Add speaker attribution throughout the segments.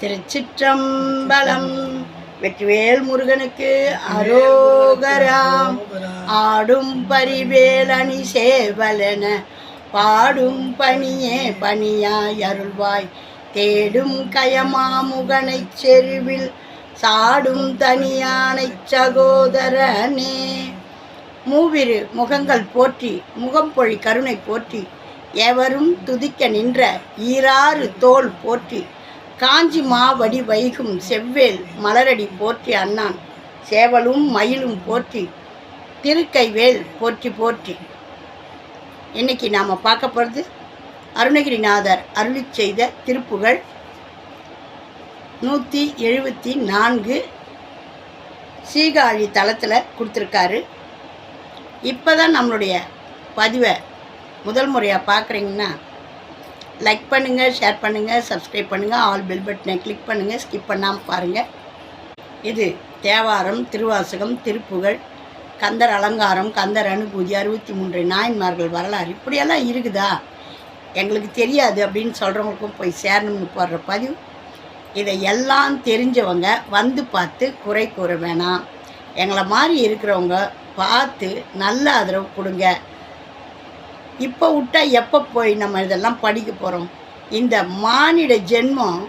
Speaker 1: திருச்சிற்றம்பலம். வெற்றிவேல் முருகனுக்கு அரோகராம். ஆடும் பரிவேலணி சேவலென பாடும் பணியே பணியாய் அருள்வாய். தேடும் கயமாமுகனை செருவில் சாடும் தனியானைச் சகோதரனே. மூவிரு முகங்கள் போற்றி முகம்பொழி கருணை போற்றி எவரும் துதிக்க நின்ற ஈராறு தோல் போற்றி காஞ்சி மாவடி வைகும் செவ்வேல் மலரடி போற்றி அண்ணான். சேவலும் மயிலும் போற்றி திருக்கைவேல் போற்றி போற்றி. இன்னைக்கு நாம் பார்க்க போகிறது அருணகிரிநாதர் அருளி செய்த திருப்புகள் நூற்றி எழுபத்தி நான்கு சீகாழி தளத்தில் கொடுத்துருக்காரு. இப்போ தான் நம்மளுடைய பதிவை முதல் முறையாக பார்க்குறீங்கன்னா லைக் பண்ணுங்கள் ஷேர் பண்ணுங்கள் சப்ஸ்கிரைப் பண்ணுங்கள் ஆல் பெல் பட்டனை கிளிக் பண்ணுங்கள் ஸ்கிப் பண்ணாமல் பாருங்கள் இது தேவாரம் திருவாசகம் திருப்புகழ் கந்தர் அலங்காரம் கந்தர் அனுபூதி அறுபத்தி மூன்று நாயன்மார்கள் வரலாறு இப்படியெல்லாம் இருக்குதா? எங்களுக்கு தெரியாது அப்படின்னு சொல்கிறவங்களுக்கும் போய் சேரணும்னு போடுற பதிவு. இதை எல்லாம் தெரிஞ்சவங்க வந்து பார்த்து குறை கூற வேணாம். எங்களை மாதிரி இருக்கிறவங்க பார்த்து நல்ல ஆதரவு கொடுங்க. இப்போ விட்டால் எப்போ போய் நம்ம இதெல்லாம் படிக்க போகிறோம் இந்த மானிட ஜென்மம்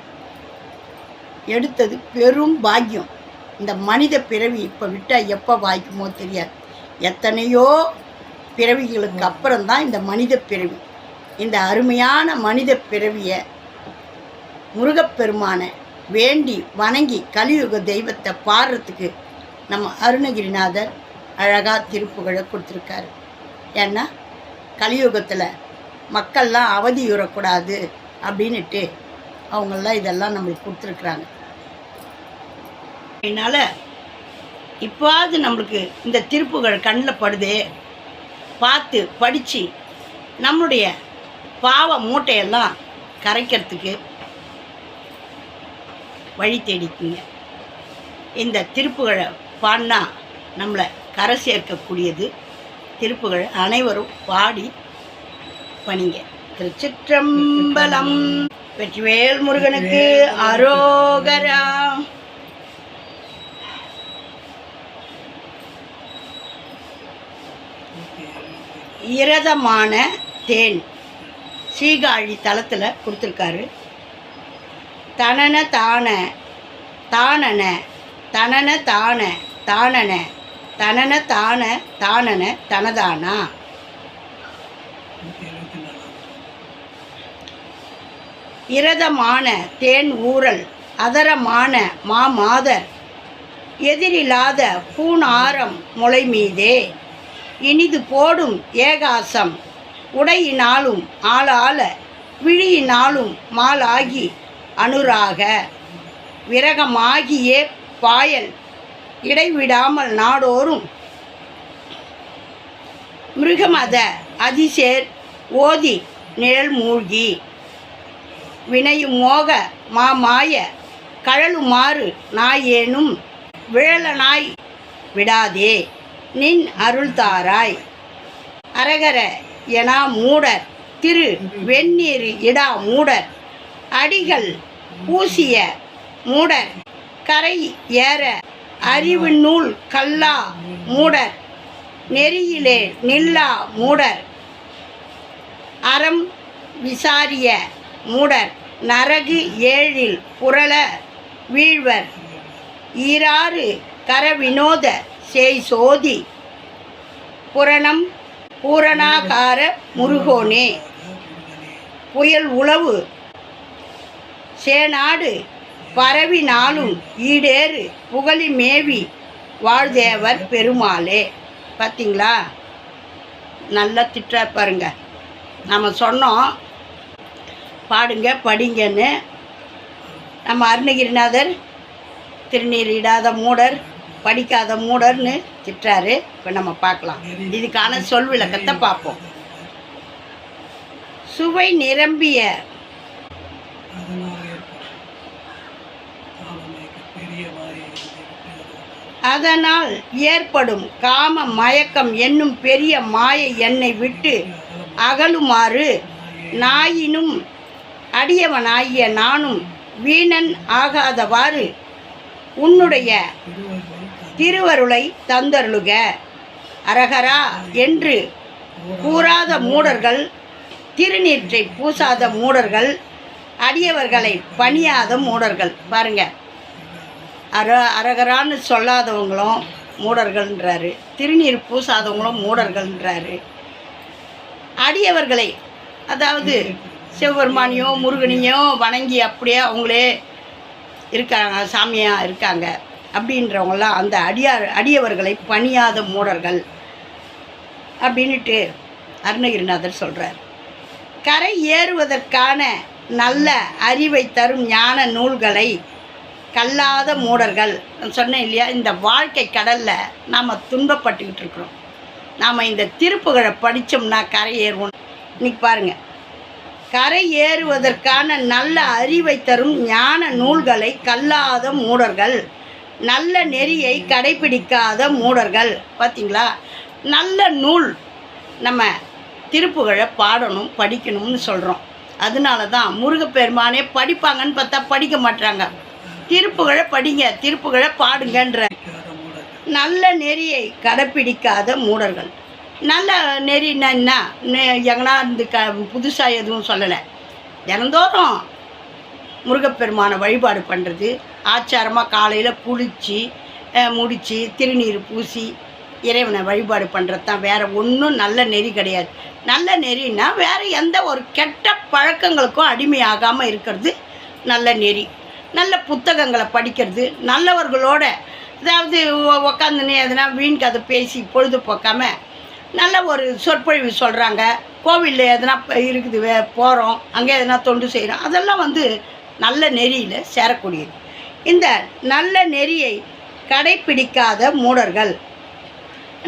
Speaker 1: எடுத்தது பெரும் பாக்கியம். இந்த மனித பிறவி இப்போ விட்டால் எப்போ வாய்க்குமோ தெரியாது. எத்தனையோ பிறவிகளுக்கு அப்புறம்தான் இந்த மனித பிறவி. இந்த அருமையான மனித பிறவியை முருகப்பெருமானை வேண்டி வணங்கி கலியுக தெய்வத்தை பாடுறதுக்கு நம்ம அருணகிரிநாதர் அழகாக திருப்புகழை கொடுத்துருக்காரு. ஏன்னா கலியுகத்தில் மக்கள்லாம் அவதியுறக்கூடாது அப்படின்னுட்டு அவங்களாம் இதெல்லாம் நம்மளுக்கு கொடுத்துருக்குறாங்க. அதனால் இப்போது நம்மளுக்கு இந்த திருப்புகழ் கண்ணில் படுதே பார்த்து படித்து நம்மளுடைய பாவ மூட்டையெல்லாம் கரைக்கிறதுக்கு வழி தேடிக்குங்க. இந்த திருப்புகழை பாடினா நம்மளை கரை சேர்க்கக்கூடியது திருப்புகள் அனைவரும் பாடி பணிங்க. திருச்சிற்றம்பலம் வெற்றிவேல் முருகனுக்கு அரோகரா. இரதமான தேன் சீகாழி தளத்தில் கொடுத்துருக்காரு. தனன தான தானன தனன தான தானன. தனன தான தானன தனதானா? இரதமான தேன் ஊறல் அதரமான மாமாதர் எதிரில்லாத பூணாரம் முளை மீதே இனிது போடும் ஏகாசம் உடையினாலும் ஆளால விழியினாலும் மாலாகி அனுராக விரகமாகியே பாயல் இடைவிடாமல் நாடோறும். மிருகமத அதிசேர் ஓதி நிழல் மூழ்கி. வினையும் மோக மாமாய கழலுமாறு நாயேனும் விழலனாய் விடாதே நின் அருள் தாராய். அரகர எனா மூடர் திரு வெந்நீர் இடா மூடர் அடிகள் பூசிய மூடர் கரை ஏற அறிவு நூல் கல்லா மூடர். நெறியிலே நில்லா மூடர். அறம் விசாரிய மூடர். நரகு ஏழில் புரள வீழ்வர். ஈராறு கர வினோத சேய் சோதி புரணம் பூரணாகார முருகோனே. புயல் உளவு சேநாடு பரவினாலும் ஈடேறு புகழி மேவி வாழ்தேவர் பெருமாளே. பார்த்தீங்களா நல்லா திட்டா பாருங்க. நம்ம சொன்னோம் பாடுங்க படிங்கன்னு. நம்ம அருணகிரிநாதர் திருநீர் இடாத மூடர் படிக்காத மூடர்னு திட்டாரு இப்போ நம்ம பார்க்கலாம். இதுக்கான சொல் விளக்கத்தை பார்ப்போம். சுவை நிரம்பிய அதனால் ஏற்படும் காம மயக்கம் என்னும் பெரிய மாயை என்னை விட்டு அகலுமாறு நாயினும் அடியவனாகிய நானும் வீணன் ஆகாதவாறு உன்னுடைய திருவருளை தந்தருளுக. அரகரா என்று கூறாத மூடர்கள் திருநீற்றை பூசாத மூடர்கள் அடியவர்களை பணியாத மூடர்கள். பாருங்க. அர அரகரான்னு சொல்லாதவங்களும் மூடர்கள்ன்றாரு. திருநீர் பூசாதவங்களும் மூடர்கள்ன்றாரு. அடியவர்களை அதாவது சிவபெருமானியோ முருகனையோ வணங்கி அப்படியே அவங்களே இருக்காங்க சாமியாக இருக்காங்க அப்படின்றவங்களாம் அந்த அடியார் அடியவர்களை பணியாத மூடர்கள் அப்படின்ட்டு அருணகிரிநாதர் சொல்கிறார் கரை ஏறுவதற்கான நல்ல அறிவை தரும் ஞான நூல்களை கல்லாத மூடர்கள். சொன்னேன் இல்லையா இந்த வாழ்க்கை கடலில் நாம் துன்பப்பட்டுக்கிட்டு இருக்கிறோம். நாம் இந்த திருப்புகழை படித்தோம்னா கரை ஏறுவோம். இன்னைக்கு பாருங்கள் கரை ஏறுவதற்கான நல்ல அறிவை தரும் ஞான நூல்களை கல்லாத மூடர்கள் நல்ல நெறியை கடைபிடிக்காத மூடர்கள். பார்த்தீங்களா நல்ல நூல் நம்ம திருப்புகழை பாடணும் படிக்கணும்னு சொல்கிறோம் அதனால தான் முருகப்பெருமானே படிப்பாங்கன்னு பார்த்தா படிக்க மாட்டாங்க திருப்புகளை படிங்க திருப்புகழை பாடுங்கன்ற. நல்ல நெறியை கடைப்பிடிக்காத மூடர்கள். நல்ல நெறின்னா என்ன எங்கனா இந்த க புதுசாக எதுவும் சொல்லலை. தினந்தோறும் முருகப்பெருமானை வழிபாடு பண்ணுறது ஆச்சாரமாக காலையில் குளித்து முடித்து திருநீர் பூசி இறைவனை வழிபாடு பண்ணுறது தான். வேறு ஒன்றும் நல்ல நெறி கிடையாது. நல்ல நெறின்னா வேறு எந்த ஒரு கெட்ட பழக்கங்களுக்கும் அடிமையாகாமல் இருக்கிறது நல்ல நெறி. நல்ல புத்தகங்களை படிக்கிறது நல்லவர்களோட அதாவது உக்காந்துன்னு எதனா வீண் கதை பேசி பொழுதுபோக்காமல் நல்ல ஒரு சொற்பொழிவு சொல்கிறாங்க கோவிலில் எதனா இருக்குது வே போகிறோம் அங்கே எதனா தொண்டு செய்கிறோம் அதெல்லாம் வந்து நல்ல நெறியில் சேரக்கூடியது. இந்த நல்ல நெறியை கடைப்பிடிக்காத மூடர்கள்.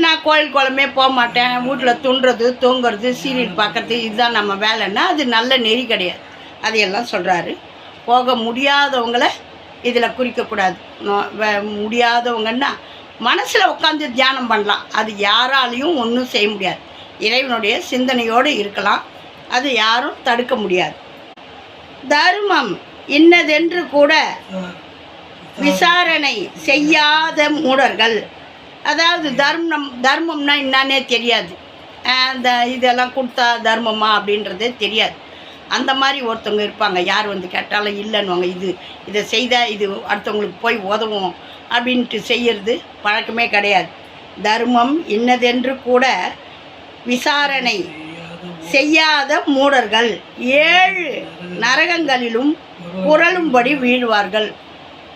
Speaker 1: நான் கோயில் குளமே போக மாட்டேன் வீட்டில் துண்டுறது தூங்குறது சீரியல் பார்க்கறது இதுதான் நம்ம வேலைன்னா அது நல்ல நெறி கிடையாது. அதையெல்லாம் சொல்கிறாரு போக முடியாதவங்களை இதில் குறிக்கக்கூடாது. முடியாதவங்கன்னா மனசில் உட்காந்து தியானம் பண்ணலாம். அது யாராலையும் ஒன்றும் செய்ய முடியாது. இறைவனுடைய சிந்தனையோடு இருக்கலாம். அது யாரும் தடுக்க முடியாது. தர்மம் இன்னதென்று கூட விசாரணை செய்யாத மூடர்கள். அதாவது தர்மம் தர்மம்னா என்னன்னே தெரியாது. அந்த இதெல்லாம் கொடுத்தா தர்மமா அப்படின்றதே தெரியாது. அந்த மாதிரி ஒருத்தவங்க இருப்பாங்க. யார் வந்து கேட்டாலும் இல்லைன்னுவாங்க. இது இதை செய்தால் இது அடுத்தவங்களுக்கு போய் உதவும் அப்படின்ட்டு செய்யறது பழக்கமே கிடையாது. தர்மம் இன்னதென்று கூட விசாரணை செய்யாத மூடர்கள். ஏழு நரகங்களிலும் புரளும்படி வீழ்வார்கள்.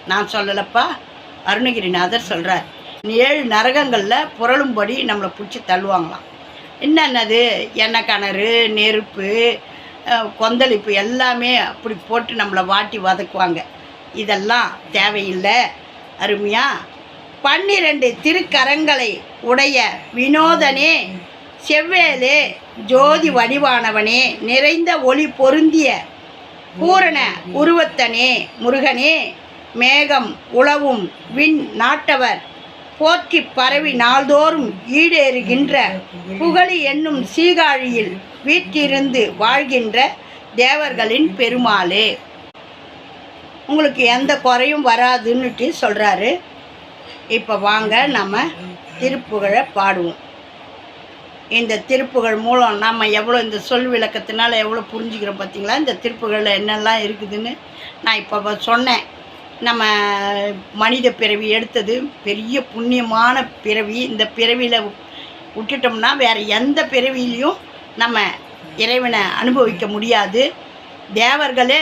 Speaker 1: நான் சொல்லலப்பா. அருணகிரிநாதர் சொல்கிறார் ஏழு நரகங்களில் புரளும்படி நம்மளை பிடிச்சி தள்ளுவாங்களாம். என்னென்னது? எண்ணெய் கிணறு நெருப்பு கொந்தளிப்பு எல்லாமே அப்படி போட்டு நம்மளை வாட்டி வதக்குவாங்க. இதெல்லாம் தேவையில்லை. அருமையா? பன்னிரண்டு திருக்கரங்களை உடைய வினோதனே செவ்வேலே ஜோதி வடிவானவனே நிறைந்த ஒளி பொருந்திய பூரண உருவத்தனே முருகனே மேகம் உளவும் விண் நாட்டவர் போற்றி பரவி நாள்தோறும் ஈடேறுகின்ற புகழி என்னும் சீகாழியில் வீற்றிருந்து வாழ்கின்ற தேவர்களின் பெருமாளே. உங்களுக்கு எந்த குறையும் வராதுன்னுட்டு சொல்கிறாரு இப்போ வாங்க நம்ம திருப்புகழை பாடுவோம். இந்த திருப்புகள் மூலம் நம்ம எவ்வளோ இந்த சொல் விளக்கத்தினால எவ்வளோ புரிஞ்சுக்கிறோம் பார்த்தீங்களா இந்த திருப்புகழில் என்னெல்லாம் இருக்குதுன்னு நான் இப்போ சொன்னேன். நம்ம மனித பிறவி எடுத்தது பெரிய புண்ணியமான பிறவி. இந்த பிறவியில் விட்டுட்டோம்னா வேறு எந்த பிறவிலையும் நம்ம இறைவனை அனுபவிக்க முடியாது. தேவர்களே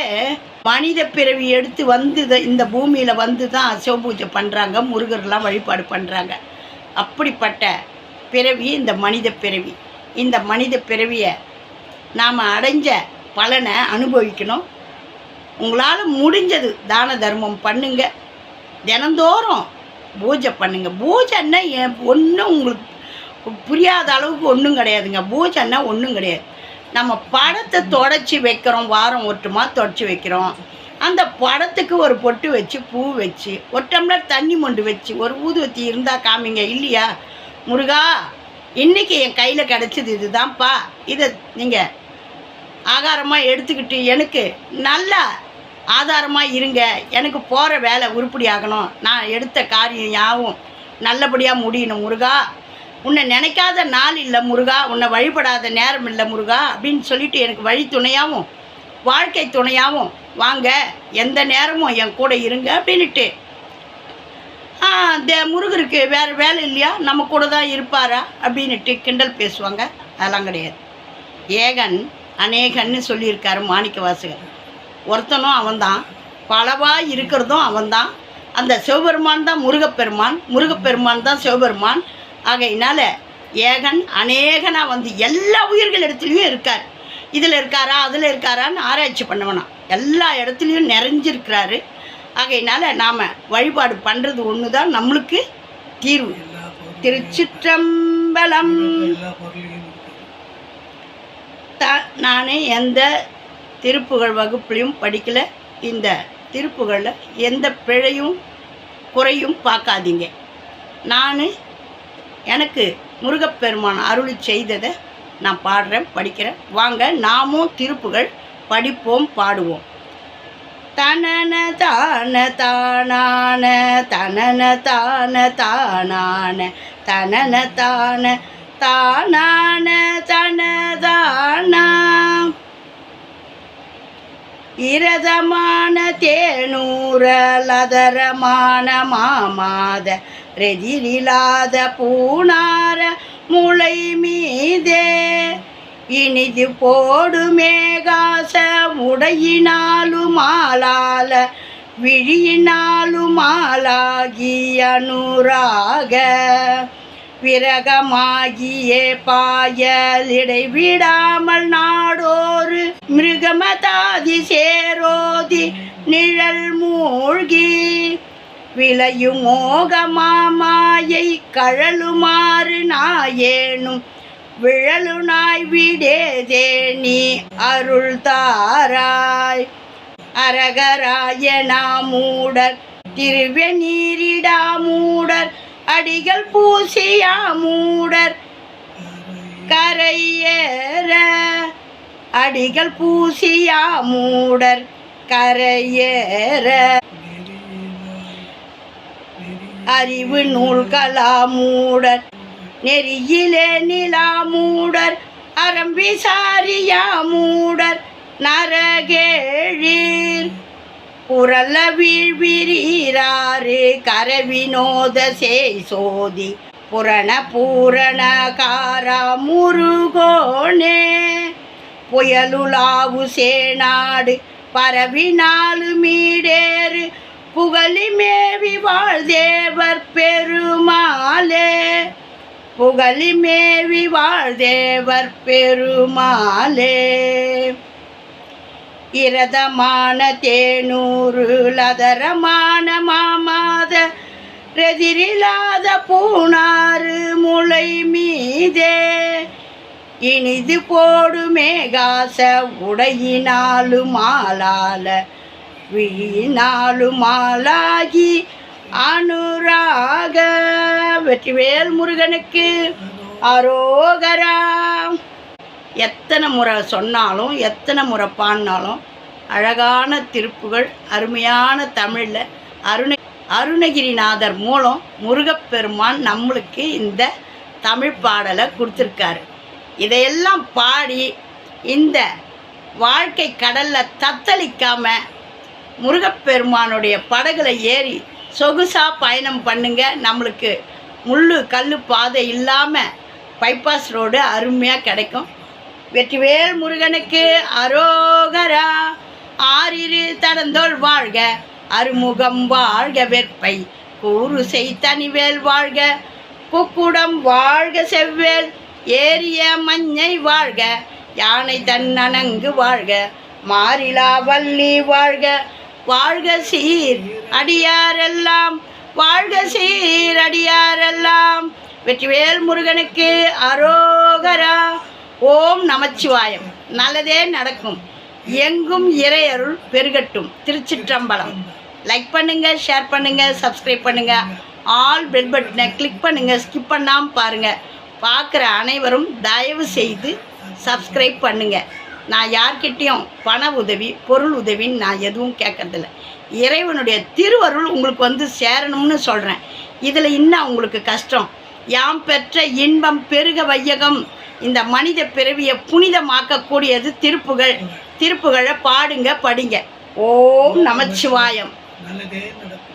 Speaker 1: மனித பிறவி எடுத்து வந்து இந்த பூமியில் வந்து தான் சிவபூஜை பண்ணுறாங்க முருகர்லாம் வழிபாடு பண்ணுறாங்க அப்படிப்பட்ட பிறவி இந்த மனித பிறவி. இந்த மனித பிறவியை நாம் அடைஞ்ச பலனை அனுபவிக்கணும். உங்களால் முடிஞ்சது தான தர்மம் பண்ணுங்க. தினந்தோறும் பூஜை பண்ணுங்க. பூஜைன்னா ஒன்றும் உங்களுக்கு புரியாத அளவுக்கு ஒன்றும் கிடையாதுங்க. பூஜைன்னா ஒன்றும் கிடையாது. நம்ம படத்தை தொடச்சி வைக்கிறோம். வாரம் ஒட்டுமா தொடச்சி வைக்கிறோம். அந்த படத்துக்கு ஒரு பொட்டு வச்சு பூ வச்சு ஒரு டம்ளர் தண்ணி மொண்டு வச்சு ஒரு ஊதுவத்தி இருந்தால் காமிங்க. இல்லையா? முருகா இன்னைக்கு என் கையில் கிடச்சிது இதுதான்ப்பா. இதை நீங்கள் ஆகாரமாக எடுத்துக்கிட்டு எனக்கு நல்லா ஆதாரமாக இருங்க. எனக்கு போகிற வேலை உருப்படி ஆகணும். நான் எடுத்த காரியம் யாவும் நல்லபடியாக முடியணும் முருகா. உன்னை நினைக்காத நாள் இல்லை முருகா. உன்னை வழிபடாத நேரம் இல்லை முருகா. அப்படின்னு சொல்லிட்டு எனக்கு வழி துணையாகவும் வாழ்க்கை துணையாகவும் வாங்க எந்த நேரமும் என் கூட இருங்க அப்படின்னுட்டு. தே முருகருக்கு வேறு வேலை இல்லையா? நம்ம கூட தான் இருப்பாரா? அப்படின்னுட்டு கிண்டல் பேசுவாங்க. அதெல்லாம் கிடையாது. ஏகன் அநேகன்னு சொல்லியிருக்காரு மாணிக்க வாசகர் ஒருத்தனும் அவன்தான். பலவா இருக்கிறதும் அவன்தான். அந்த சிவபெருமான் தான் முருகப்பெருமான். முருகப்பெருமான் தான் சிவபெருமான். ஆகையினால ஏகன் அநேகனாக வந்து எல்லா உயிர்கள் இடத்துலையும் இருக்கார். இதில் இருக்காரா அதில் இருக்காரான்னு ஆராய்ச்சி பண்ணவனாம் எல்லா இடத்துலையும் நிறைஞ்சிருக்கிறாரு. ஆகையினால நாம் வழிபாடு பண்ணுறது ஒன்று தான் நம்மளுக்கு தீர்வு. திருச்சிற்றம்பலம். த நான் எந்த திருப்புகழ் வகுப்புலையும் படிக்கல. இந்த திருப்புகழில் எந்த பிழையும் குறையும் பார்க்காதீங்க. நான் எனக்கு முருகப்பெருமான் அருளி செய்ததை நான் பாடுறேன் படிக்கிறேன். வாங்க நாமும் திருப்புகள் படிப்போம் பாடுவோம். தனன தான தானான தனன தான தானான தனன தான தானான தனதானா இரதமான தேனூரலதரமான மாமாத ரெதிரிலாத பூனார முளை மீதே. இனிது போடு மேகாச உடையினாலுமாலால விழியினாலுமாலாகி அனுராக. விரகமாகியே பாயல் இடைவிடாமல் நாடோறு மிருகமதாதி சேரோதி நிழல் மூழ்கி. விளையும் மோகமாமாயை கழலுமாறு நாயேனும் விழலு நாய் விடேதே நீ அருள் தாராய். அரகராய நாமூடர் திருவெநீரிடாமூடர் அடிகள் பூசியா மூடர் கரையேற. அடிகள் பூசியா மூடர் கரையேற. அறிவு நூல்களா மூடர் நெறியிலே நிலா மூடர் அறம் விசாரியா மூடர் நரகேழீர். புரள வீழ்விரீராறு கரவினோத சேய் சோதி புரண பூரணகாரா முருகோனே. புயலுலாவு சேனாடு பரவினாலு மீடேறு புகழி மேவி வாழ்தேவர் பெருமாளே. புகழி மேவி வாழ்தேவர் பெருமாளே. இரதமான தேனூறு லதரமான மாமாத ரெதிரிலாத பூனாறு முளை மீதே. இனிது போடு மேகாச உடையினாலு மாலால விழியினாலு மாலாகி அனுராக வெற்றிவேல் முருகனுக்கு அரோகரா. எத்தனை முறை சொன்னாலும் எத்தனை முறை பாடினாலும் அழகான திருப்புகள் அருமையான தமிழில் அருண அருணகிரிநாதர் மூலம் முருகப்பெருமான் நம்மளுக்கு இந்த தமிழ் பாடலை கொடுத்துருக்காரு. இதையெல்லாம் பாடி இந்த வாழ்க்கை கடலில் தத்தளிக்காமல் முருகப்பெருமானுடைய படகுல ஏறி சொகுசாக பயணம் பண்ணுங்க. நம்மளுக்கு முள் கல் பாதை இல்லாமல் பைபாஸ் ரோடு அருமையாக கிடைக்கும். வெற்றிவேல் முருகனுக்கு அரோகரா. ஆறிரு தடந்தோள் வாழ்க அருமுகம் வாழ்க வெற்பை. கூறுசை தனிவேல் வாழ்க குக்குடம் வாழ்க செவ்வேல். ஏரிய மஞ்சை வாழ்க யானை தன்னணங்கு வாழ்க. மாறிலா வள்ளி வாழ்க வாழ்க சீர் அடியாரெல்லாம். வாழ்க சீர் அடியாரெல்லாம். வெற்றிவேல் முருகனுக்கு அரோகரா. ஓம் நமச்சிவாயம். நல்லதே நடக்கும். எங்கும் இறையருள் பெருகட்டும். திருச்சிற்றம்பலம். லைக் பண்ணுங்க ஷேர் பண்ணுங்க சப்ஸ்கிரைப் பண்ணுங்க. ஆல் பெல் பட்டனை கிளிக் பண்ணுங்க ஸ்கிப் பண்ணாமல் பாருங்க. பார்க்குற அனைவரும் தயவு செய்து சப்ஸ்கிரைப் பண்ணுங்க. நான் யார்கிட்டேயும் பண உதவி பொருள் உதவின்னு நான் எதுவும் கேட்கறதில்ல. இறைவனுடைய திருவருள் உங்களுக்கு வந்து சேரணும்னு சொல்கிறேன் இதில் இன்னும் உங்களுக்கு கஷ்டம். யாம் பெற்ற இன்பம் பெருக வையகம். இந்த மனித பிறவியை புனிதமாக்கக்கூடியது திருப்புகள். திருப்புகளை பாடுங்க படிங்க. ஓம் நமச்சிவாயம்.
Speaker 2: நல்லதே நடக்கும்.